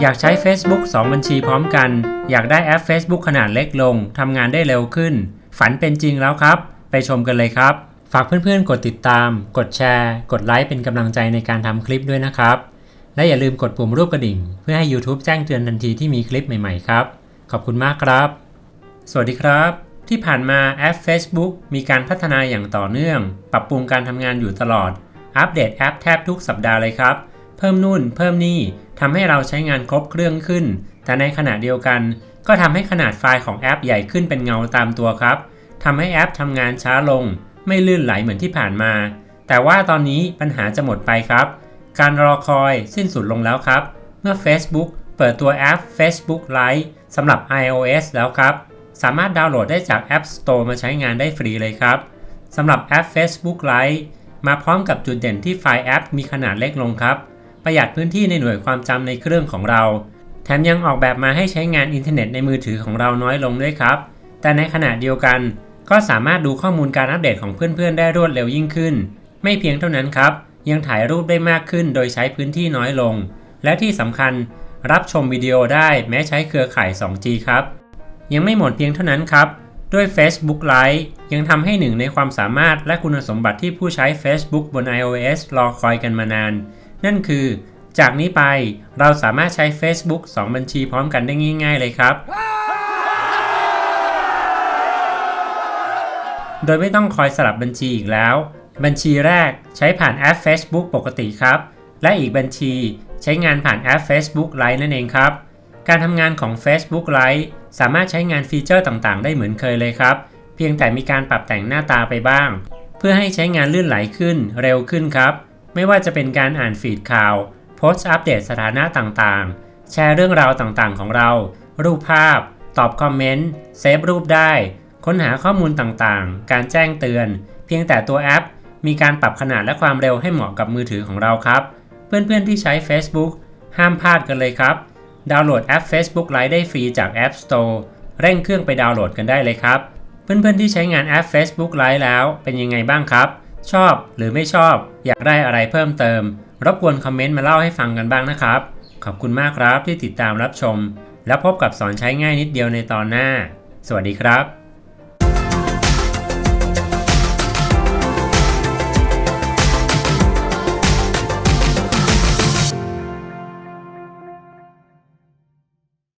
อยากใช้ Facebook 2 บัญชีพร้อมกัน อยากได้แอป Facebook ขนาดเล็กลง ทำงานได้เร็วขึ้น ฝันเป็นจริงแล้วครับ ไปชมกันเลยครับ ฝากเพื่อนๆ กดติดตาม กดแชร์ กดไลค์เป็นกำลังใจในการทำคลิปด้วยนะครับ และอย่าลืมกดปุ่มรูปกระดิ่ง เพื่อให้ YouTube แจ้งเตือนทันทีที่มีคลิปใหม่ๆครับ ขอบคุณมากครับ สวัสดีครับ ที่ผ่านมาแอป Facebook มีการพัฒนาอย่างต่อเนื่อง ปรับปรุงการทำงานอยู่ตลอด อัปเดตแอปแทบทุกสัปดาห์เลยครับ เพิ่มนู่น เพิ่มนี่ทำให้เราใช้งานครบเครื่องขึ้น แต่ในขณะเดียวกัน ก็ทำให้ขนาดไฟล์ของแอปใหญ่ขึ้นเป็นเงาตามตัวครับทำให้แอปทำงานช้าลง ไม่ลื่นไหลเหมือนที่ผ่านมา แต่ว่าตอนนี้ปัญหาจะหมดไปครับ การรอคอยสิ้นสุดลงแล้วครับ เมื่อ Facebook เปิดตัวแอป Facebook Lite สำหรับ iOS แล้วครับ สามารถดาวน์โหลดได้จาก App Store มาใช้งานได้ฟรีเลยครับสำหรับแอป Facebook Lite มาพร้อมกับจุดเด่นที่ไฟล์แอปมีขนาดเล็กลงครับ ประหยัดพื้นที่ในหน่วยความจำในเครื่องของเรา แถมยังออกแบบมาให้ใช้งานอินเทอร์เน็ตในมือถือของเราน้อยลงด้วยครับ แต่ในขณะเดียวกัน ก็สามารถดูข้อมูลการอัปเดตของเพื่อนๆ ได้รวดเร็วยิ่งขึ้น ไม่เพียงเท่านั้นครับ ยังถ่ายรูปได้มากขึ้นโดยใช้พื้นที่น้อยลง และที่สำคัญรับชมวิดีโอได้แม้ใช้เครือข่าย 2G ครับ ยังไม่หมดเพียงเท่านั้นครับ ด้วย Facebook Lite ยังทำให้หนึ่งในความสามารถและคุณสมบัติที่ผู้ใช้ Facebook บน iOS รอคอยกันมานาน นั่นคือ จากนี้ไปเราสามารถใช้ Facebook 2 บัญชีพร้อมกันได้ง่าย ๆ เลยครับ โดยไม่ต้องคอยสลับบัญชีอีกแล้ว บัญชีแรกใช้ผ่านแอป Facebook ปกติครับ และอีกบัญชีใช้งานผ่านแอป Facebook Lite นั่นเองครับ การทำงานของ Facebook Lite สามารถใช้งานฟีเจอร์ต่างๆ ได้เหมือนเคยเลยครับ เพียงแต่มีการปรับแต่งหน้าตาไปบ้าง เพื่อให้ใช้งานลื่นไหลขึ้นเร็วขึ้นครับ ไม่ว่าจะเป็นการอ่านฟีดข่าว โพสต์อัปเดตสถานะต่างๆ แชร์เรื่องราวต่างๆ ของเรา รูปภาพ ตอบคอมเมนต์ เซฟรูปได้ ค้นหาข้อมูลต่างๆ การแจ้งเตือน เพียงแต่ตัวแอป มีการปรับขนาดและความเร็วให้เหมาะกับมือถือของเราครับ เพื่อนๆที่ใช้ Facebook ห้ามพลาดกันเลยครับ ดาวน์โหลดแอป Facebook Lite ได้ฟรีจาก App Store เร่งเครื่องไปดาวน์โหลดกันได้เลยครับ เพื่อนๆที่ใช้งานแอป Facebook Lite แล้วเป็นยังไงบ้างครับ ชอบหรือไม่ชอบ อยากได้อะไรเพิ่มเติม รบกวนคอมเมนต์มาเล่าให้ฟังกันบ้างนะครับ ขอบคุณมากครับที่ติดตามรับชม แล้วพบกับสอนใช้ง่ายนิดเดียวในตอนหน้า สวัสดีครับ